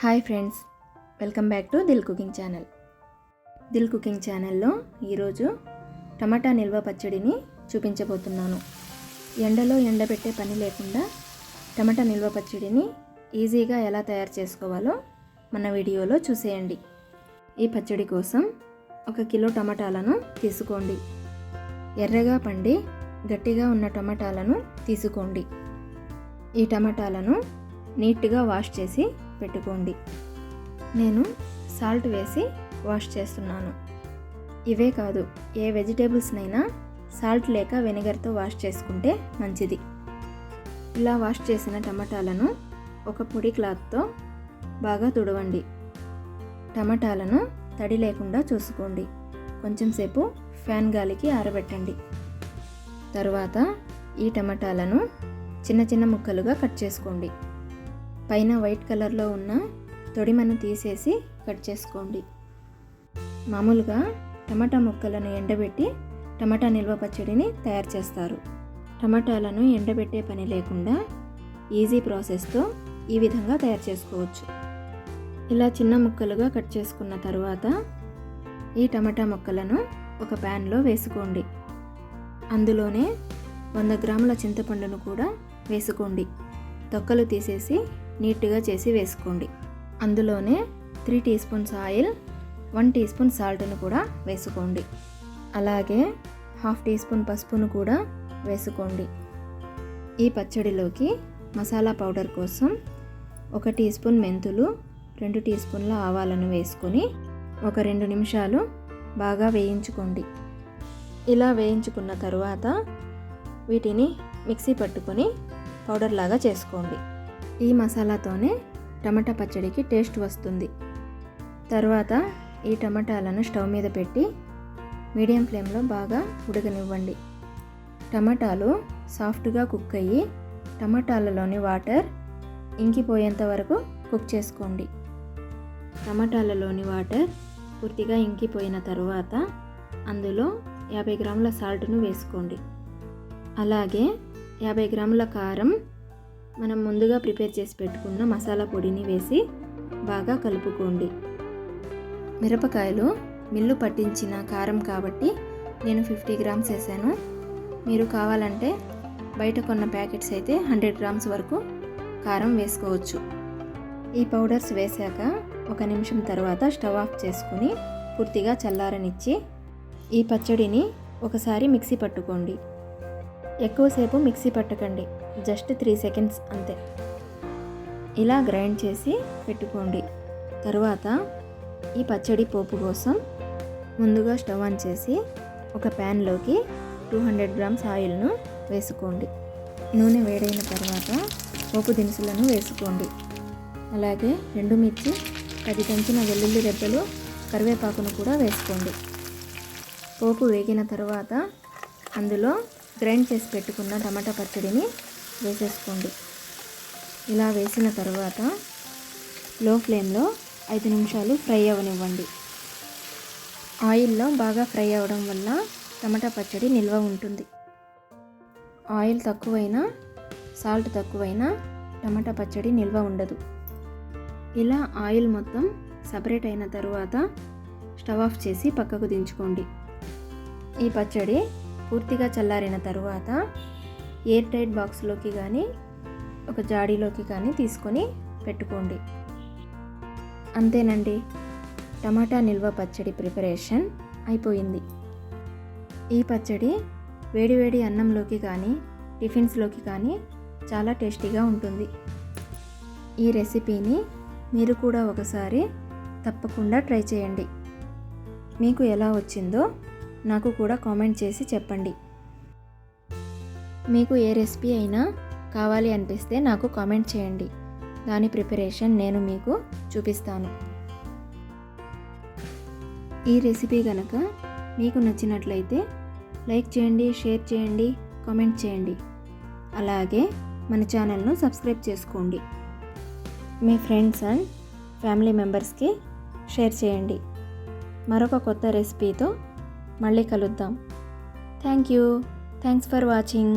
Hi friends welcome back to Dil cooking channel. Dil cooking ఛానల్లో ఈరోజు టమాటా నిల్వ పచ్చడిని చూపించబోతున్నాను. ఎండలో ఎండబెట్టే పని లేకుండా టమాటా నిల్వ పచ్చడిని ఈజీగా ఎలా తయారు చేసుకోవాలో మన వీడియోలో చూసేయండి. ఈ పచ్చడి కోసం ఒక కిలో టమాటాలను తీసుకోండి. ఎర్రగా పండి గట్టిగా ఉన్న టమాటాలను తీసుకోండి. ఈ టమాటాలను నీట్గా వాష్ చేసి పెట్టుకోండి. నేను సాల్ట్ వేసి వాష్ చేస్తున్నాను. ఇవే కాదు ఏ వెజిటేబుల్స్నైనా సాల్ట్ లేక వెనిగర్తో వాష్ చేసుకుంటే మంచిది. ఇలా వాష్ చేసిన టమాటాలను ఒక పొడి క్లాత్తో బాగా తుడవండి. టమాటాలను తడి లేకుండా చూసుకోండి. కొంచెం సేపు ఫ్యాన్ గాలికి ఆరబెట్టండి. తరువాత ఈ టమాటాలను చిన్న చిన్న ముక్కలుగా కట్ చేసుకోండి. పైన వైట్ కలర్లో ఉన్న తొడిమను తీసేసి కట్ చేసుకోండి. మామూలుగా టమాటా ముక్కలను ఎండబెట్టి టమాటా నిల్వ పచ్చడిని తయారు చేస్తారు. టమాటాలను ఎండబెట్టే పని లేకుండా ఈజీ ప్రాసెస్తో ఈ విధంగా తయారు చేసుకోవచ్చు. ఇలా చిన్న ముక్కలుగా కట్ చేసుకున్న తర్వాత ఈ టమాటా ముక్కలను ఒక ప్యాన్లో వేసుకోండి. అందులోనే వంద గ్రాముల చింతపండును కూడా వేసుకోండి. తొక్కలు తీసేసి నీట్గా చేసి వేసుకోండి. అందులోనే three teaspoons oil one teaspoon సాల్ట్ను కూడా వేసుకోండి. అలాగే హాఫ్ టీ స్పూన్ పసుపును కూడా వేసుకోండి. ఈ పచ్చడిలోకి మసాలా పౌడర్ కోసం ఒక టీ స్పూన్ మెంతులు రెండు టీ స్పూన్ల ఆవాలను వేసుకొని ఒక రెండు నిమిషాలు బాగా వేయించుకోండి. ఇలా వేయించుకున్న తరువాత వీటిని మిక్సీ పట్టుకొని పౌడర్ లాగా చేసుకోండి. ఈ మసాలాతోనే టమాటా పచ్చడికి టేస్ట్ వస్తుంది. తర్వాత ఈ టమాటాలను స్టవ్ మీద పెట్టి మీడియం ఫ్లేమ్లో బాగా ఉడకనివ్వండి. టమాటాలు సాఫ్ట్గా కుక్ అయ్యి టమాటాలలోని వాటర్ ఇంకిపోయేంత వరకు కుక్ చేసుకోండి. టమాటాలలోని వాటర్ పూర్తిగా ఇంకిపోయిన తర్వాత అందులో యాభై గ్రాముల సాల్ట్ను వేసుకోండి. అలాగే యాభై గ్రాముల కారం మనం ముందుగా ప్రిపేర్ చేసి పెట్టుకున్న మసాలా పొడిని వేసి బాగా కలుపుకోండి. మిరపకాయలు మిల్లు పట్టించిన కారం కాబట్టి నేను ఫిఫ్టీ గ్రామ్స్ వేసాను. మీరు కావాలంటే బయట కొన్న ప్యాకెట్స్ అయితే హండ్రెడ్ గ్రామ్స్ వరకు కారం వేసుకోవచ్చు. ఈ పౌడర్స్ వేశాక ఒక నిమిషం తర్వాత స్టవ్ ఆఫ్ చేసుకుని పూర్తిగా చల్లారనిచ్చి ఈ పచ్చడిని ఒకసారి మిక్సీ పట్టుకోండి. ఎక్కువసేపు మిక్సీ పట్టకండి. జస్ట్ త్రీ సెకండ్స్ అంతే. ఇలా గ్రైండ్ చేసి పెట్టుకోండి. తర్వాత ఈ పచ్చడి పోపు కోసం ముందుగా స్టవ్ ఆన్ చేసి ఒక ప్యాన్లోకి టూ హండ్రెడ్ గ్రామ్స్ ఆయిల్ను వేసుకోండి. నూనె వేడైన తర్వాత పోపు దినుసులను వేసుకోండి. అలాగే రెండు మిర్చి పది దంచిన వెల్లుల్లి రెబ్బలు కరివేపాకును కూడా వేసుకోండి. పోపు వేగిన తర్వాత అందులో గ్రైండ్ చేసి పెట్టుకున్న టమాటా పచ్చడిని వేసేసుకోండి. ఇలా వేసిన తర్వాత లో ఫ్లేమ్లో ఐదు నిమిషాలు ఫ్రై అవ్వనివ్వండి ఆయిల్లో బాగా ఫ్రై అవ్వడం వల్ల టమాటా పచ్చడి నిల్వ ఉంటుంది. ఆయిల్ తక్కువైనా సాల్ట్ తక్కువైనా టమాటా పచ్చడి నిల్వ ఉండదు. ఇలా ఆయిల్ మొత్తం సపరేట్ అయిన తరువాత స్టవ్ ఆఫ్ చేసి పక్కకు దించుకోండి. ఈ పచ్చడి పూర్తిగా చల్లారిన తరువాత ఎయిర్ టైట్ బాక్స్లోకి కానీ ఒక జాడీలోకి కానీ తీసుకొని పెట్టుకోండి. అంతేనండి. టమాటా నిల్వ పచ్చడి ప్రిపరేషన్ అయిపోయింది. ఈ పచ్చడి వేడివేడి అన్నంలోకి కానీ టిఫిన్స్లోకి కానీ చాలా టేస్టీగా ఉంటుంది. ఈ రెసిపీని మీరు కూడా ఒకసారి తప్పకుండా ట్రై చేయండి. మీకు ఎలా వచ్చిందో నాకు కూడా కామెంట్ చేసి చెప్పండి. మీకు ఏ రెసిపీ అయినా కావాలి అనిపిస్తే నాకు కామెంట్ చేయండి. దాని ప్రిపరేషన్ నేను మీకు చూపిస్తాను. ఈ రెసిపీ కనుక మీకు నచ్చినట్లయితే లైక్ చేయండి షేర్ చేయండి కామెంట్ చేయండి. అలాగే మన ఛానల్ను సబ్స్క్రైబ్ చేసుకోండి. మీ ఫ్రెండ్స్ అండ్ ఫ్యామిలీ మెంబర్స్కి షేర్ చేయండి. మరొక కొత్త రెసిపీతో మళ్ళీ కలుద్దాం. Thank you thanks for watching